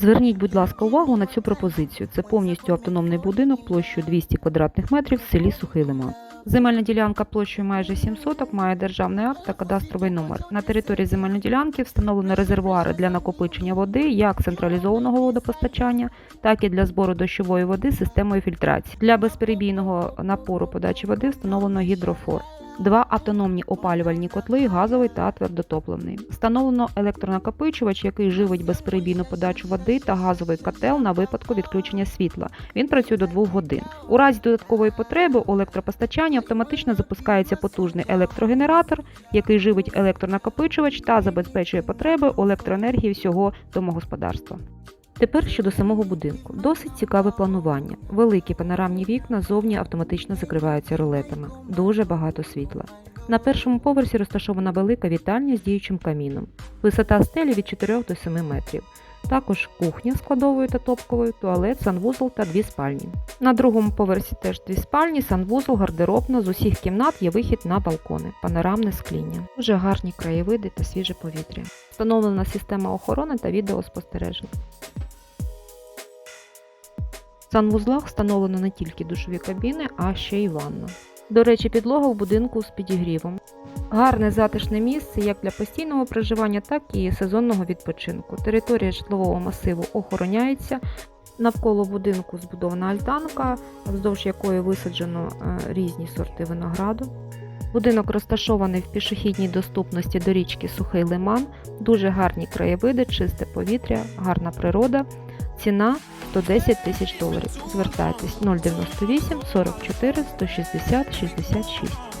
Зверніть, будь ласка, увагу на цю пропозицію. Це повністю автономний будинок площею 200 квадратних метрів в селі Сухий Лиман. Земельна ділянка площею майже 7 соток має державний акт та кадастровий номер. На території земельної ділянки встановлено резервуари для накопичення води як централізованого водопостачання, так і для збору дощової води системою фільтрації. Для безперебійного напору подачі води встановлено гідрофор. Два автономні опалювальні котли, газовий та твердотопливний. Встановлено електронакопичувач, який живить безперебійну подачу води та газовий котел на випадку відключення світла. Він працює до 2 годин. У разі додаткової потреби у електропостачанні автоматично запускається потужний електрогенератор, який живить електронакопичувач та забезпечує потреби електроенергії всього домогосподарства. Тепер щодо самого будинку. Досить цікаве планування. Великі панорамні вікна зовні автоматично закриваються ролетами. Дуже багато світла. На першому поверсі розташована велика вітальня з діючим каміном. Висота стелі від 4 до 7 метрів. Також кухня з кладовою та топковою, туалет, санвузол та дві спальні. На другому поверсі теж дві спальні, санвузол, гардеробна. З усіх кімнат є вихід на балкони, панорамне скління. Дуже гарні краєвиди та свіже повітря. Встановлена система охорони та відеоспостереження. Санвузлах встановлено не тільки душові кабіни, а ще й ванна. До речі, підлога в будинку з підігрівом. Гарне затишне місце як для постійного проживання, так і сезонного відпочинку. Територія житлового масиву охороняється. Навколо будинку збудована альтанка, вздовж якої висаджено е, різні сорти винограду. Будинок розташований в пішохідній доступності до річки Сухий Лиман, дуже гарні краєвиди, чисте повітря, гарна природа. Ціна 110 тисяч доларів. Звертайтесь 098 44 160 66.